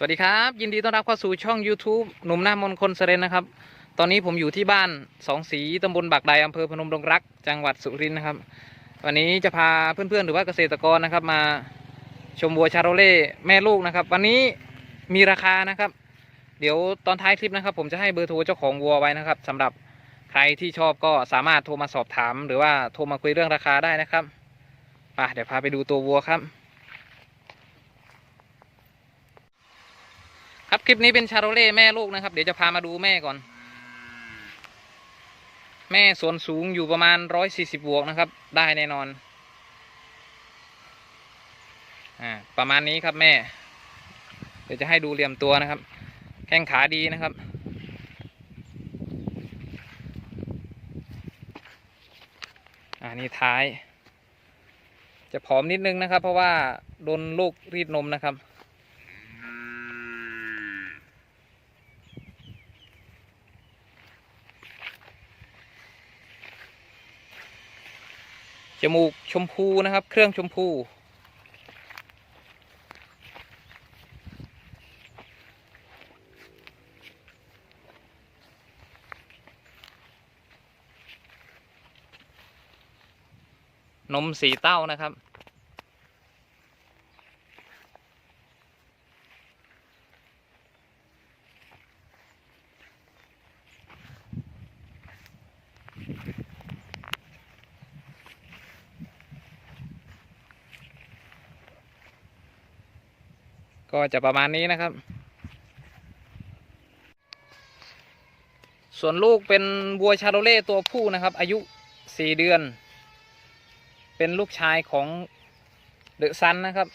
สวัสดีครับ ยินดีต้อนรับเข้าสู่ช่อง YouTube หนุ่มหน้ามนคนเสเรนนะครับ ตอนนี้ผมอยู่ที่บ้านสองสีตำบลบักใดอำเภอพนมดงรัก จังหวัดสุรินทร์นะครับ วันนี้จะพาเพื่อนๆหรือว่าเกษตรกรนะครับ มาชมวัวชาโรเล่แม่ลูกนะครับ วันนี้มีราคานะครับ เดี๋ยวตอนท้ายคลิปนะครับ ผมจะให้เบอร์โทรเจ้าของวัวไว้นะครับสำหรับใครที่ชอบก็สามารถโทรมาสอบถาม หรือว่าโทรมาคุยเรื่องราคาได้นะครับไปเดี๋ยวพาไปดูตัววัวครับ ครับคลิปนี้เป็นชาโรเล่แม่ลูกนะครับ เดี๋ยวจะพามาดูแม่ก่อน แม่ส่วนสูงอยู่ประมาณร้อยสี่สิบบวกนะครับ ได้แน่นอนอ่าประมาณนี้ครับแม่ เดี๋ยวจะให้ดูเหลี่ยมตัวนะครับ แข้งขาดีนะครับอ่านี่ท้าย จะผอมนิดนึงนะครับ เพราะว่าโดนลูกรีดนมนะครับ จมูกชมพูนะครับ เครื่องชมพู นมสีเต้านะครับ ก็จะประมาณนี้นะครับ ส่วนลูกเป็นวัวชาโรเล่ตัวผู้นะครับ อายุสี่เดือน เป็นลูกชายของเดอะซันนะครับ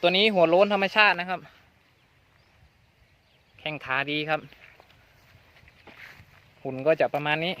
ตัวนี้หัวโล้นธรรมชาตินะครับ แข้งขาดีครับ หุ่นก็จะประมาณนี้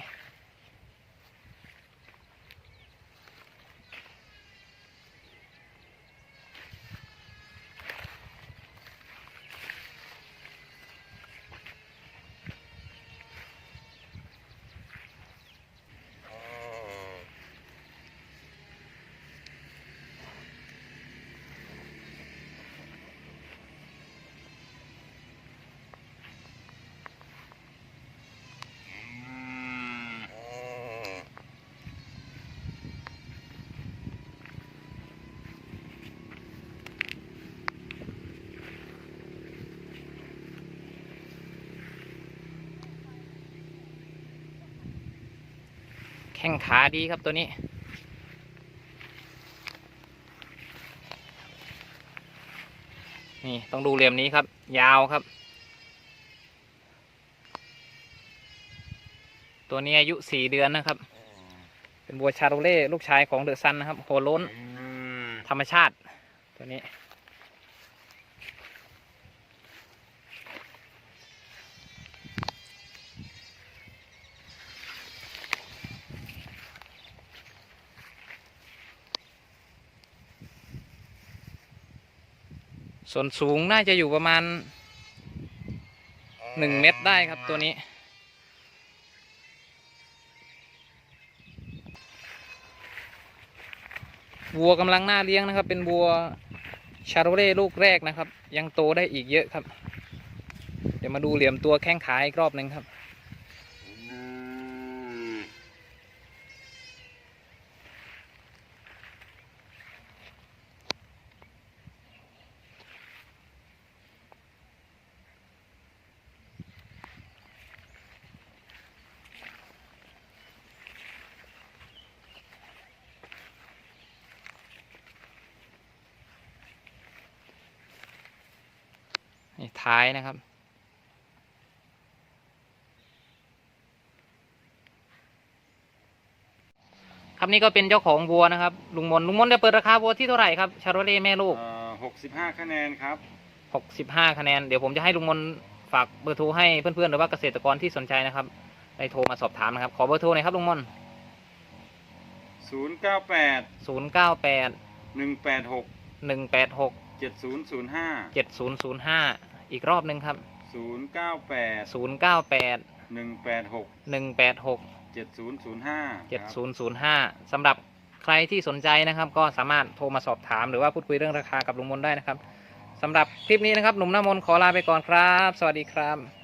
แข้งขาดีครับตัวนี้ นี่ต้องดูเหลี่ยมนี้ครับ ยาวครับ ตัวนี้อายุสี่เดือนนะครับ เป็นบัวชาโรเล่ลูกชายของเดอะซันนะครับ โหโล้นธรรมชาติตัวนี้ ส่วนสูงน่าจะอยู่ประมาณหนึ่งเมตรได้ครับตัวนี้ วัวกำลังน่าเลี้ยงนะครับ เป็นวัวชาโรเล่ลูกแรกนะครับ ยังโตได้อีกเยอะครับ เดี๋ยวมาดูเหลี่ยมตัวแข้งขาอีกรอบหนึ่งครับ นี่ ท้ายนะครับ ครับนี่ก็เป็นเจ้าของวัวนะครับ ลุงมนลุงมนจะเปิดราคาวัวที่เท่าไหร่ครับชาโรเล่แม่ลูกหกสิบห้าคะแนนครับหกสิบห้าคะแนนเดี๋ยวผมจะให้ลุงมนฝากเบอร์โทรให้เพื่อนๆหรือว่าเกษตรกรที่สนใจนะครับได้โทรมาสอบถามนะครับ ขอเบอร์โทรหน่อยครับลุงมนศูนย์เก้าแปดศูนย์เก้าแปดหนึ่งแปดหกหนึ่งแปดหกเจ็ดศูนย์ศูนย์ห้าเจ็ดศูนย์ศูนย์ห้า อีกรอบหนึ่งครับ ศูนย์เก้าแปดศูนย์เก้าแปดหนึ่งแปดหกหนึ่งแปดหกเจ็ดศูนย์ศูนย์ห้าเจ็ดศูนย์ศูนย์ห้าสำหรับใครที่สนใจนะครับ ก็สามารถโทรมาสอบถามหรือว่าพูดคุยเรื่องราคากับลุงมนได้นะครับสสำหรับคลิปนี้นะครับ หนุ่มหน้ามนต์ขอลาไปก่อนครับ สวัสดีครับ